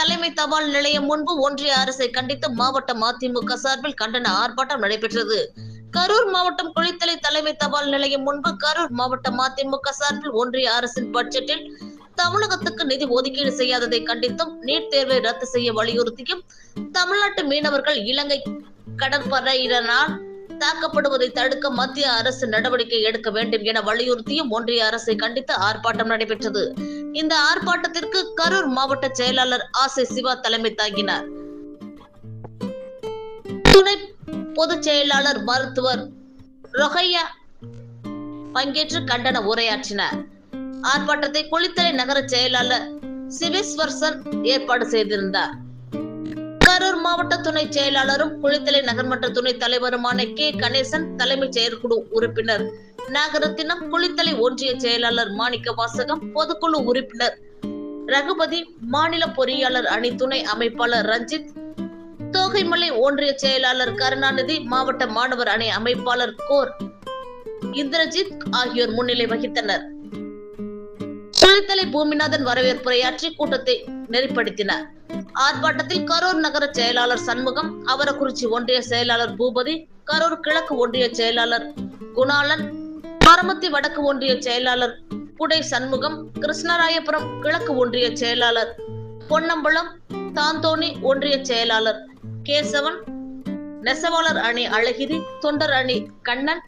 தலைமை தபால் நிலையம் முன்பு ஒன்றிய அரசை கண்டித்து மாவட்ட மதிமுக சார்பில் கண்டன ஆர்ப்பாட்டம் நடைபெற்றது. கரூர் மாவட்டம் குளித்தலை தலைமை தபால் நிலையம் முன்பு கரூர் மாவட்ட மதிமுக சார்பில் ஒன்றிய அரசின் பட்ஜெட்டில் தமிழகத்துக்கு நிதி ஒதுக்கீடு செய்யாததை கண்டித்தும் நீட் தேர்வை ரத்து செய்ய வலியுறுத்தியும் தமிழ்நாட்டு மீனவர்கள் இலங்கை கடற்படையினரால் தாக்கப்படுவதை தடுக்க மத்திய அரசு நடவடிக்கை எடுக்க வேண்டும் என வலியுறுத்தியும் ஒன்றிய அரசை கண்டித்து ஆர்ப்பாட்டம் நடைபெற்றது. இந்த ஆர்ப்பாட்டத்திற்கு கரூர் மாவட்ட செயலாளர் ஆசை சிவா தலைமை தாங்கினார். துணை பொதுச் செயலாளர் மருத்துவர் ரொகையா பங்கேற்று கண்டன உரையாற்றினார். ஆர்ப்பாட்டத்தை குளித்தலை நகர செயலாளர் சிவேஸ்வர்சன் ஏற்பாடு செய்திருந்தார். மாவட்ட துணை செயலாளரும் குளித்தலை நகர்மன்ற துணைத் தலைவருமான கே. கணேசன் தலைமைச் செயற்குழு உறுப்பினர். நாகரத்தினம் குளித்தலை ஒன்றிய செயலாளர் மாணிக்க வாசகம் பொதுக்குழு உறுப்பினர் ரகுபதி மாநில பொறியாளர் அணி துணை அமைப்பாளர் ரஞ்சித் தோகைமலை ஒன்றிய செயலாளர் கருணாநிதி மாவட்ட மாணவர் அணி அமைப்பாளர் கோர் இந்திரஜித் ஆகியோர் முன்னிலை வகித்தனர். குளித்தலை பூமிநாதன் வரவேற்புரையாற்றி கூட்டத்தை நெறிப்படுத்தினார். ஆர்ப்பாட்டத்தில் கரூர் நகர செயலாளர் சண்முகம் அவரக்குறிச்சி ஒன்றிய செயலாளர் பூபதி கரூர் கிழக்கு ஒன்றிய செயலாளர் குணாளன் பரமத்தி வடக்கு ஒன்றிய செயலாளர் புடை சண்முகம் கிருஷ்ணராயபுரம் கிழக்கு ஒன்றிய செயலாளர் பொன்னம்பலம் தாந்தோணி ஒன்றிய செயலாளர் கேசவன் நெசவாளர் அணி அழகிரி தொண்டர் அணி கண்ணன்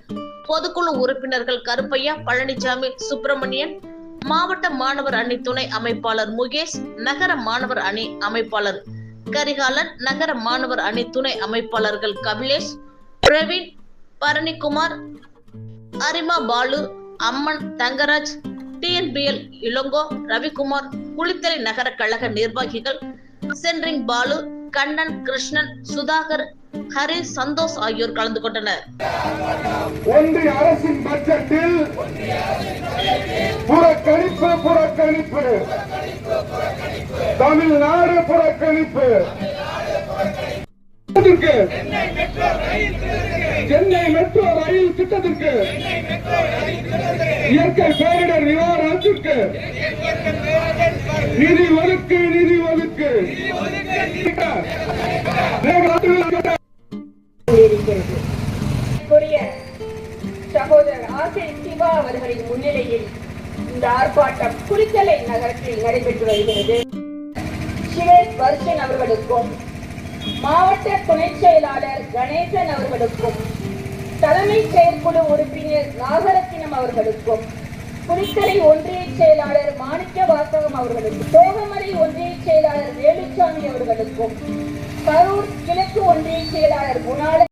பொதுக்குழு உறுப்பினர்கள் கருப்பையா பழனிசாமி சுப்பிரமணியன் மாவட்ட மாணவர் அணி துணை அமைப்பாளர் முகேஷ் நகர மாணவர் அணி அமைப்பாளர் கரிகாலன் நகர மாணவர் அணி துணை அமைப்பாளர்கள் கபிலேஷ் பிரவீன் பரணிக்குமார் அரிமா பாலு அம்மன் தங்கராஜ் டிஎன்பிஎல் இளங்கோ ரவிக்குமார் குளித்தலை நகர கழக நிர்வாகிகள் சென்ட்ரிங் பாலு கண்ணன் கிருஷ்ணன் சுதாகர் ஹரி சந்தோஷ் ஆகியோர் கலந்து கொண்டனர். ஒன்றிய அரசின் பட்ஜெட்டில் புறக்கணிப்பு புறக்கணிப்பு. தமிழ்நாடு புறக்கணிப்பு. சென்னை மெட்ரோ ரயில் திட்டத்திற்கு. இயற்கை பேரிடர் நிவாரணத்திற்கு. நிதி ஒதுக்கு சகோதரர் ஆசை சிவா அவர்களின் முன்னிலையில் இந்த ஆர்ப்பாட்டம் நகரத்தில் நடைபெற்று வருகிறது. சிவேஷ் வர்ஷன் அவர்களுக்கும் மாவட்ட துணை செயலாளர் கணேசன் அவர்களுக்கும் தலைமை செயற்குழு உறுப்பினர் நாகரத்தினம் அவர்களுக்கும் குளித்தலை ஒன்றிய செயலாளர் மாணிக்க வாசகம் அவர்களுக்கும் சோகமலை ஒன்றிய செயலாளர் வேலுச்சாமி அவர்களுக்கும் கரூர் கிழக்கு ஒன்றிய செயலாளர் குணால